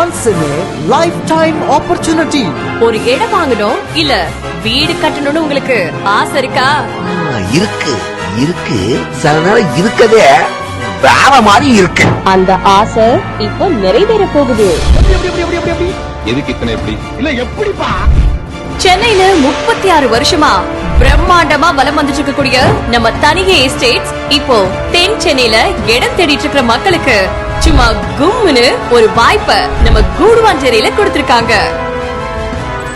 once in a lifetime opportunity. ஒரு இடம் வாங்கணும் இல்ல வீடு கட்டணும்னு உங்களுக்கு ஆசை இருக்கா? இருக்கு இருக்கு. சில நேரம் இருக்கதே வேற மாதிரி இருக்கு. அந்த ஆசை இப்போ நிறைவேற போகுது. எதுக்கு இத்தனை எப்படி இல்ல எப்படிப்பா? சென்னையில முப்பத்தி ஆறு வருஷமா பிரம்மாண்டமா வலம் வந்துட்டு இருக்கக்கூடிய நம்ம தனிகை எஸ்டேட்ஸ் இப்போ தென் சென்னையில இடம் தேடிட்டு இருக்கிற மக்களுக்கு சும்மா கும்னு ஒரு வாய்ப்பை நம்ம கூடுவாஞ்சேரியில கொடுத்திருக்காங்க.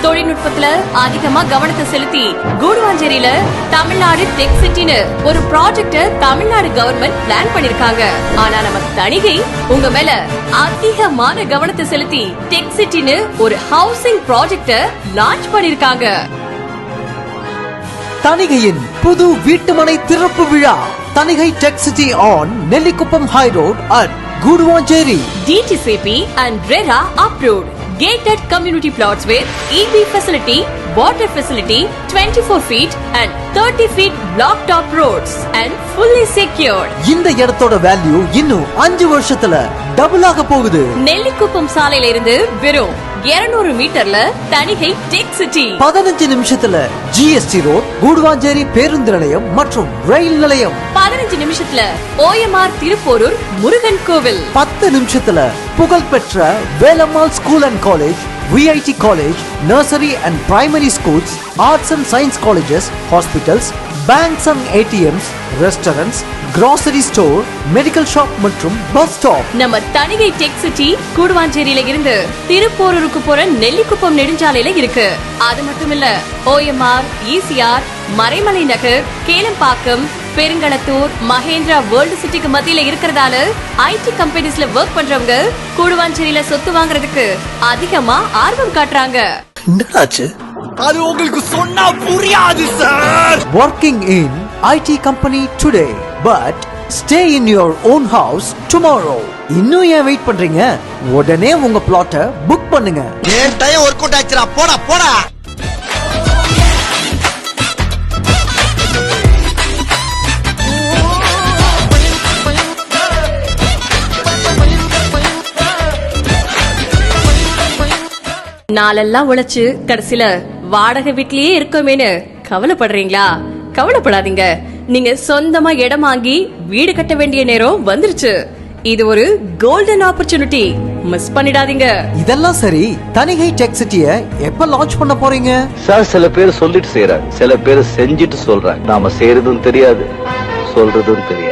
தொழில்நுட்பத்துல அதிகமா கவனத்தை செலுத்தி கூடுவாஞ்சேரியில தமிழ்நாடு டெக் சிட்டின்னு ஒரு ப்ராஜெக்ட தமிழ்நாடு கவர்மெண்ட் பிளான் பண்ணிருக்காங்க. ஆனா நம்ம தணிகை உங்க மேல அதிகமான கவனத்தை செலுத்தி டெக் சிட்டின்னு ஒரு ஹவுசிங் ப்ராஜெக்ட லான்ச் பண்ணிருக்காங்க. தணிகையின் புது வீட்டுமனை திறப்பு விழா Thanigai tech city on Nellikuppam high road at Guduvanchery DTCP and RERA approved. Gated community plots with EV facility, water facility, 24 feet and 30 feet block top roads and fully secured. இந்த இடத்தோட value இன்னும் அஞ்சு வருஷத்துல double ஆக போகுது நெல்லிக்குப்பம் சாலையில இருந்து வெறும் 200 மீட்டர்ல தணிகை டெக் சிட்டி. பதினஞ்சு நிமிஷத்துல ஜிஎஸ்டி ரோட் கூடுவாஞ்சேரி பேருந்து நிலையம் மற்றும் ரயில் நிலையம். பதினஞ்சு நிமிஷத்துல ஓஎம்ஆர் திருப்போரூர் முருகன் கோவில். பத்து நிமிஷத்துல புகழ்பெற்ற Velammal school and college VIT college nursery and primary schools arts and science colleges hospitals banks and ATMs restaurants grocery store medical shop மற்றும் பஸ் ஸ்டாப் நம்ம தணிகை டெக் சிட்டி கூடுவாஞ்சேரியில இருந்து திருப்போரூருக்கு போற நெல்லிக்குப்பம் நெடுஞ்சாலையில இருக்கு. அது மட்டும் இல்ல OMR ECR Maraimalai Nagar Kelambakkam Perungalathur Mahindra world சிட்டிக்கு மத்தியில இருக்கிறதால ஐடி கம்பெனிஸ்ல ஒர்க் பண்றவங்க கூடுவாஞ்சேரியில சொத்து வாங்குறதுக்கு அதிகமா ஆர்வம் காட்டுறாங்க. என்னடாச்சு? அது உங்களுக்கு சொன்னா புரியாது sir working in IT company today. But stay in your own house tomorrow. இன்னும் ஏன் வெயிட் பண்றீங்க? உடனே உங்க பிளாட்டை புக் பண்ணுங்க. ஏன் டைம் ஒர்க் அவுட் ஆச்சுடா போடா போடா. நாளெல்லாம் உழைச்சு கடைசில வாடகை வீட்லயே இருக்கோமேனு கவலைப்படுறீங்களா? கவலைப்படாதீங்க. நீங்க சொந்தமா இடம் வாங்கி வீடு கட்ட வேண்டிய நேரம் வந்துருச்சு. இது ஒரு கோல்டன் ஆப்பர்ச்சுனிட்டி மிஸ் பண்ணிடாதீங்க. இதெல்லாம் சரி தனிகை டெக் சிட்டிய எப்ப லான்ச் பண்ண போறீங்க? சார் சில பேர் சொல்லிட்டு செய்யறாங்க சில பேர் செஞ்சுட்டு சொல்றாங்க. நாம செய்யறதும் தெரியாது சொல்றதும் தெரியாது.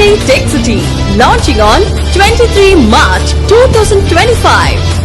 Tanigai Tech City launching on 23 March 2025.